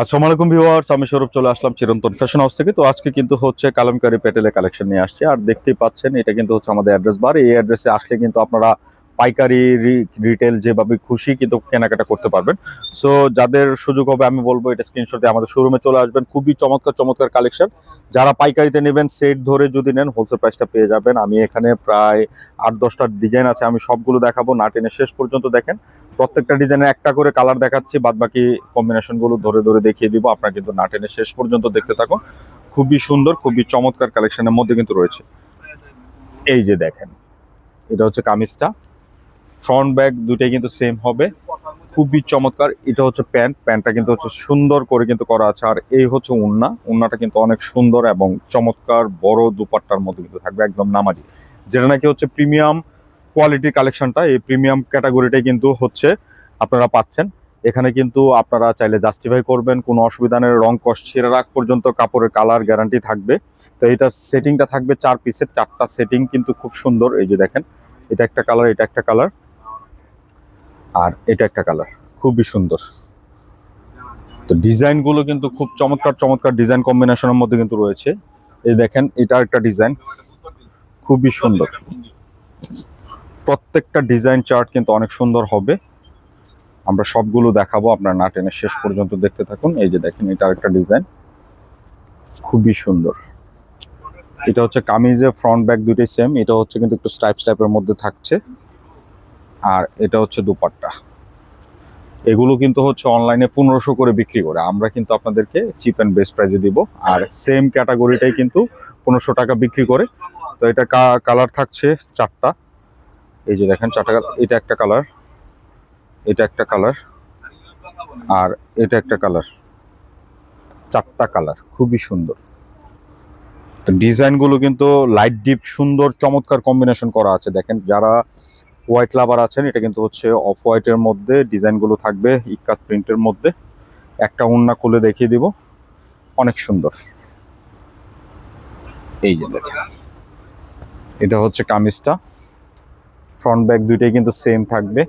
আসসালামু আলাইকুম ভিউয়ার্স, আমি সৌরভ চলে আসলাম চিরন্তন ফ্যাশন হাউস থেকে। তো আজকে কিন্তু হচ্ছে কালামকারি প্যাটেলের কালেকশন নিয়ে আসছে। আর দেখতেই পাচ্ছেন, এটা কিন্তু হচ্ছে আমাদের অ্যাড্রেস বার এই অ্যাড্রেসে আসলে কিন্তু আপনারা পাইকারি রিটেল যেভাবে খুশি কিন্তু কেনাকাটা করতে পারবেন। সো যাদের সুযোগ হবে, আমি বলব এটা স্ক্রিনশটে আমাদের শোরুমে চলে আসবেন। খুবই চমৎকার চমৎকার কালেকশন যারা পাইকারিতে নেবেন সেট ধরে যদি নেন হোলসেল প্রাইসটা পেয়ে যাবেন। আমি এখানে প্রায় আট দশটা ডিজাইন আছে, আমি সবগুলো দেখাবো। না টেনে শেষ পর্যন্ত দেখেন। প্রত্যেকটা ডিজাইনের একটা করে কালার দেখাচ্ছি বাদ বাকি কম্বিনেশনগুলো ধরে ধরে দেখিয়ে দিব। আপনারা কিন্তু না টেনে শেষ পর্যন্ত দেখতে থাকুন। খুবই সুন্দর, খুবই চমৎকার কালেকশনের মধ্যে কিন্তু রয়েছে। এই যে দেখেন, এটা হচ্ছে কামিজটা। ফ্রন্ট ব্যাগ দুইটাই কিন্তু সেম হবে। খুবই চমৎকার, এটা হচ্ছে প্যান্ট। প্যান্টটা কিন্তু হচ্ছে সুন্দর করে কিন্তু করা আছে। আর এই হচ্ছে উন্না। উন্নাটা কিন্তু অনেক সুন্দর এবং চমৎকার বড় দুপাট্টার মধ্যে কিন্তু থাকবে, একদম নামাজি। যেটা নাকি হচ্ছে প্রিমিয়াম কোয়ালিটির কালেকশনটা এই প্রিমিয়াম ক্যাটাগরিটাই কিন্তু হচ্ছে, আপনারা পাচ্ছেন। এখানে কিন্তু আপনারা চাইলে জাস্টিফাই করবেন, কোনো অসুবিধা নেই, রং কষ ছেঁড়া রাখ পর্যন্ত কাপড়ের কালার গ্যারান্টি থাকবে। তো এটার সেটিংটা থাকবে চার পিসের চারটা সেটিং কিন্তু খুব সুন্দর, এই যে দেখেন, এটা একটা কালার এটা একটা কালার আর এটা একটা কালার খুবই সুন্দর। তো ডিজাইনগুলো কিন্তু খুব চমৎকার চমৎকার ডিজাইন কম্বিনেশনের মধ্যে কিন্তু রয়েছে। এই দেখেন এটা একটা ডিজাইন, খুবই সুন্দর। প্রত্যেকটা ডিজাইন চার্ট কিন্তু অনেক সুন্দর হবে। আমরা সবগুলো দেখাবো, আপনার না টেনে শেষ পর্যন্ত দেখতে থাকুন। এই যে দেখেন, এটা একটা ডিজাইন খুবই সুন্দর। এটা হচ্ছে কামিজের ফ্রন্ট ব্যাক দুইটাই সেম এটা হচ্ছে কিন্তু একটু স্টাইপ স্টাইপের মধ্যে থাকছে। আর এটা হচ্ছে দুপাট্টা। এগুলো কিন্তু হচ্ছে অনলাইনে পনেরোশো করে বিক্রি করে। আমরা কিন্তু আপনাদেরকে চিপ অ্যান্ড বেস্ট প্রাইজে দিব। আর সেম ক্যাটাগরিটাই কিন্তু পনেরোশো টাকা বিক্রি করে। তো এটা কালার থাকছে চারটা। এই যে দেখেন চারটা এটা একটা কালার, এটা একটা কালার, আর এটা একটা কালার। চারটা কালার, খুবই সুন্দর। তো ডিজাইনগুলো কিন্তু লাইট, ডিপ, সুন্দর, চমৎকার কম্বিনেশন করা আছে। দেখেন, যারা হোয়াইট লাভার আছেন, এটা কিন্তু হচ্ছে অফ হোয়াইটের মধ্যে ডিজাইনগুলো থাকবে, ইকাত প্রিন্টের মধ্যে। একটা উন্না খুলে দেখিয়ে দিব, অনেক সুন্দর। এই যে দেখেন, এটা হচ্ছে কামিজটা। ফ্রন্ট ব্যাক দুইটাই কিন্তু সেম থাকবে।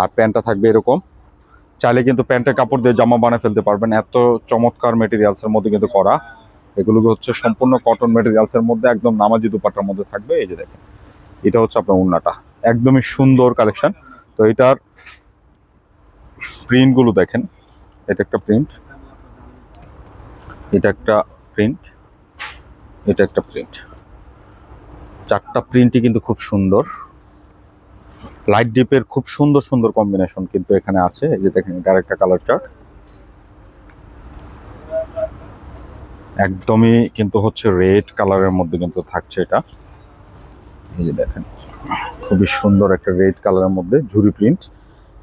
আর প্যান্টটা থাকবে এরকম। চাইলে কিন্তু প্যান্টের কাপড় দিয়ে জামা বানিয়ে ফেলতে পারবেন। এত চমৎকার মেটেরিয়ালসের মধ্যে কিন্তু করা। এগুলো হচ্ছে সম্পূর্ণ কটন মেটেরিয়ালসের মধ্যে একদম নামাজি দুপাটার মধ্যে থাকবে। এই যে দেখেন, এটা হচ্ছে আপনার উন্নাটা একদমই সুন্দর কালেকশন তো এটার প্রিন্টগুলো দেখেন। এটা একটা প্রিন্ট এটা একটা প্রিন্ট এটা একটা প্রিন্ট চারটা প্রিন্টই কিন্তু খুব সুন্দর। লাইট ডিপের খুব সুন্দর সুন্দর কম্বিনেশন কিন্তু এখানে আছে। এই যে দেখেন এটার একটা কালার চার্ট একদমই কিন্তু হচ্ছে রেড কালারের মধ্যে কিন্তু থাকছে এটা। এই যে দেখেন, খুবই সুন্দর একটা রেড কালারের মধ্যে ঝুরি প্রিন্ট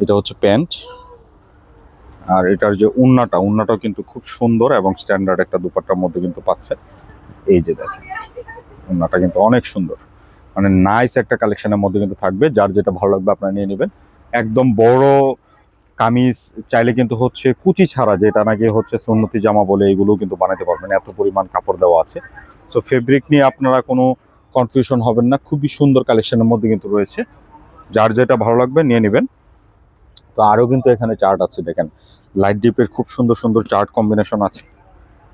এটা হচ্ছে প্যান্ট। আর এটার যে উন্নাটা, উন্নাটাও কিন্তু খুব সুন্দর এবং স্ট্যান্ডার্ড একটা দুপাট্টার মধ্যে কিন্তু পাচ্ছে। এই যে দেখেন, উন্নাটা কিন্তু অনেক সুন্দর। মানে নাইস একটা কালেকশনের মধ্যে কিন্তু থাকবে। যার যেটা ভালো লাগবে আপনারা নিয়ে নেবেন। একদম বড় কামিজ চাইলে কিন্তু হচ্ছে কুচি ছাড়া, যেটা নাকি হচ্ছে সুন্নতি জামা বলে এগুলো কিন্তু বানাতে পারবেন। এত পরিমাণ কাপড় দেওয়া আছে। সো ফেব্রিক নিয়ে আপনারা কোনো কনফিউশন হবেন না। খুবই সুন্দর কালেকশনের মধ্যে কিন্তু রয়েছে। যার যেটা ভালো লাগবে নিয়ে নেবেন। তো আরও কিন্তু এখানে চার্ট আছে, দেখেন। লাইট ডিপের খুব সুন্দর সুন্দর চার্ট কম্বিনেশন আছে।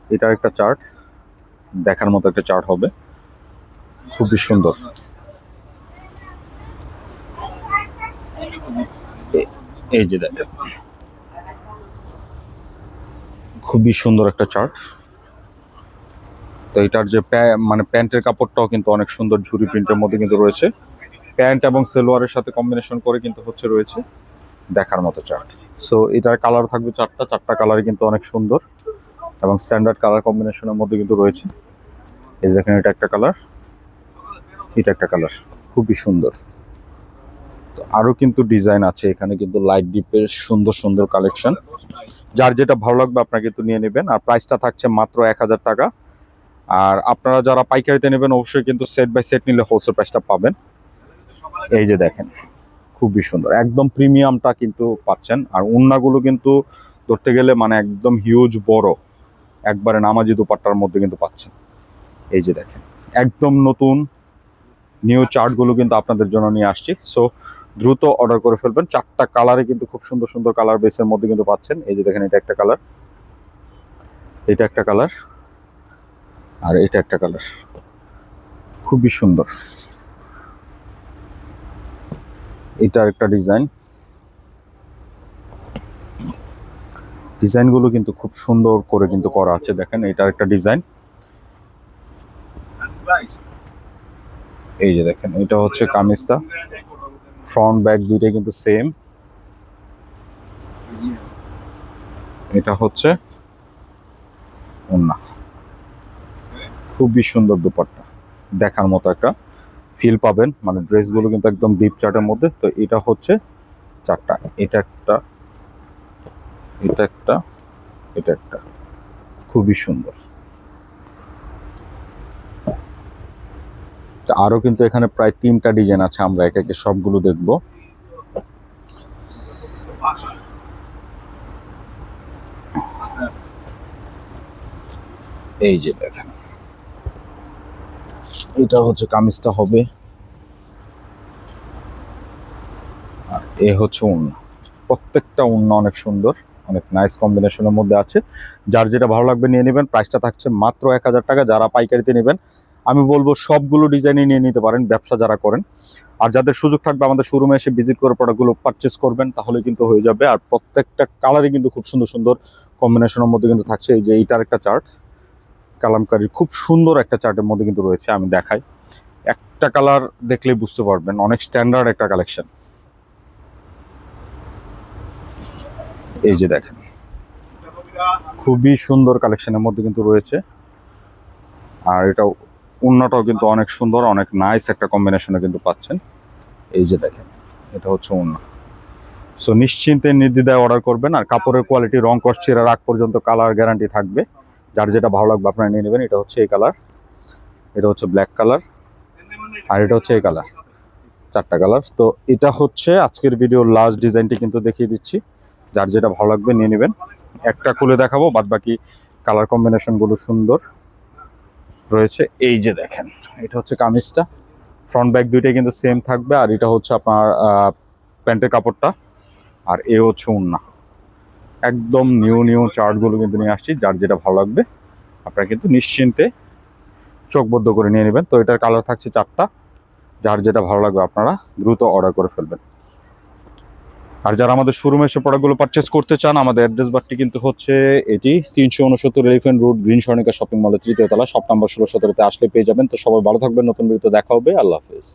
এটার একটা চার্ট দেখার মতো একটা চার্ট হবে। খুবই সুন্দর। এই যে দেখেন। খুবই সুন্দর একটা চার্ট। তো এটার যে মানে প্যান্টের কাপড়টাও কিন্তু অনেক সুন্দর ঝুরি প্রিন্টের মধ্যে কিন্তু রয়েছে। প্যান্ট এবং সেলোয়ারের সাথে কম্বিনেশন করে কিন্তু হচ্ছে রয়েছে দেখার মতো চার্ট। সো এটার কালার থাকবে চারটা। চারটা কালার কিন্তু অনেক সুন্দর এবং স্ট্যান্ডার্ড কালার কম্বিনেশনের মধ্যে কিন্তু রয়েছে। এই দেখেন, এটা একটা কালার এটা একটা কালার খুবই সুন্দর। তো আরও কিন্তু ডিজাইন আছে এখানে কিন্তু লাইট ডিপের সুন্দর সুন্দর কালেকশন যার যেটা ভালো লাগবে আপনারা কিন্তু নিয়ে নেবেন। আর প্রাইসটা থাকছে মাত্র এক হাজার টাকা। আর আপনারা যারা পাইকারিতে নেবেন, অবশ্যই কিন্তু সেট বাই সেট নিলে হোলসেল প্রাইসটা পাবেন। এই যে দেখেন, খুবই সুন্দর। একদম প্রিমিয়ামটা কিন্তু পাচ্ছেন। আর উন্নাগুলো কিন্তু ধরতে গেলে মানে একদম হিউজ বড়। একবারে নামাজি দুপাট্টার মধ্যে কিন্তু পাচ্ছেন। এই যে দেখেন, একদম নতুন নিউ চার্টগুলো কিন্তু আপনাদের জন্য নিয়ে আসছি। সো দ্রুত অর্ডার করে ফেলবেন। চারটা কালারে কিন্তু খুব সুন্দর সুন্দর কালার বেসের মধ্যে কিন্তু পাচ্ছেন। এই যে দেখেন, এটা একটা কালার এটা একটা কালার আর এটা একটা কালার খুবই সুন্দর। এটার একটা ডিজাইন ডিজাইনগুলো কিন্তু খুব সুন্দর করে কিন্তু করা আছে, দেখেন। এটার একটা ডিজাইন এই যে দেখেন, এটা হচ্ছে কামিজটা। ফ্রন্ট ব্যাক দুইটাই কিন্তু সেম এটা হচ্ছে খুবই সুন্দর দুপাট্টা। দেখার মতো একটা ফিল পাবেন। মানে ড্রেসগুলো কিন্তু একদম ডিপ চার্টের মধ্যে। তো এটা হচ্ছে চারটা। এটা একটা এটা একটা এটা একটা। খুবই সুন্দর। তা আরও কিন্তু এখানে প্রায় তিনটা ডিজাইন আছে, আমরা একে একে সবগুলো দেখব। এই যে দেখেন। এটা হচ্ছে কামিজটা হবে। আর এ হচ্ছে উন্না। প্রত্যেকটা উন্না অনেক সুন্দর, অনেক নাইস কম্বিনেশনের মধ্যে আছে। যার যেটা ভালো লাগবে নিয়ে নেবেন প্রাইসটা থাকছে মাত্র এক হাজার টাকা, যারা পাইকারিতে নেবেন আমি বলব সবগুলো ডিজাইনই নিয়ে নিতে পারেন, ব্যবসা যারা করেন। আর যাদের সুযোগ থাকবে আমাদের শোরুমে এসে ভিজিট করে প্রোডাক্টগুলো পারচেস করবেন, তাহলে কিন্তু হয়ে যাবে। আর প্রত্যেকটা কালারই কিন্তু খুব সুন্দর সুন্দর কম্বিনেশনের মধ্যে কিন্তু থাকছে। এই যে এইটার একটা চার্ট কালামকারী খুব সুন্দর একটা চার্টের মধ্যে কিন্তু রয়েছে, আমি দেখাই। একটা কালার দেখলেই বুঝতে পারবেন, অনেক স্ট্যান্ডার্ড একটা কালেকশন এই যে দেখেন, খুবই সুন্দর কালেকশনের মধ্যে কিন্তু রয়েছে। আর এটা উন্নটাও কিন্তু অনেক সুন্দর, অনেক নাইস একটা কম্বিনেশনে কিন্তু পাচ্ছেন। এই যে দেখেন, এটা হচ্ছে উন্ন সো নিশ্চিন্তে নির্দ্বিধায় অর্ডার করবেন আর কাপড়ের কোয়ালিটি রং কস ছেঁড়ার আগ পর্যন্ত কালার গ্যারান্টি থাকবে। যার যেটা ভালো লাগবে আপনারা নিয়ে নেবেন, এটা হচ্ছে এই কালার এটা হচ্ছে ব্ল্যাক কালার আর এটা হচ্ছে এই কালার চারটা কালার তো এটা হচ্ছে আজকের ভিডিওর লাস্ট ডিজাইনটি কিন্তু দেখিয়ে দিচ্ছি। যার যেটা ভালো লাগবে নিয়ে নেবেন। একটা খুলে দেখাবো বাদ বাকি কালার কম্বিনেশনগুলো সুন্দর। রয়েছে। এই যে দেখেন, এটা হচ্ছে কামিজটা। ফ্রন্ট ব্যাক দুইটাই কিন্তু সেম থাকবে, আর এটা হচ্ছে আপনার প্যান্টের কাপড়টা, আর এ হচ্ছে উন্না। একদম নিউ নিউ চার্টগুলো কিন্তু নিয়ে আসছি, যার যেটা ভালো লাগবে, আপনারা কিন্তু নিশ্চিন্তে চোখবদ্ধ করে নিয়ে নেবেন। তো এটার কালার থাকছে চারটা, যার যেটা ভালো লাগবে আপনারা দ্রুত অর্ডার করে ফেলবেন। আর যারা আমাদের শোরুমে এসে প্রোডাক্টগুলো পারচেস করতে চান, আমাদের অ্যাড্রেস বারটি কিন্তু হচ্ছে এটি তিনশো উনসত্তর elephant road green Swarnika shopping মলের তৃতীয় তলা সব নাম্বার ষোলো সতেরোতে আসলে পেয়ে যাবেন। তো সবাই ভালো থাকবেন, নতুন ভিডিওতে দেখা হবে। আল্লাহ হাফেজ।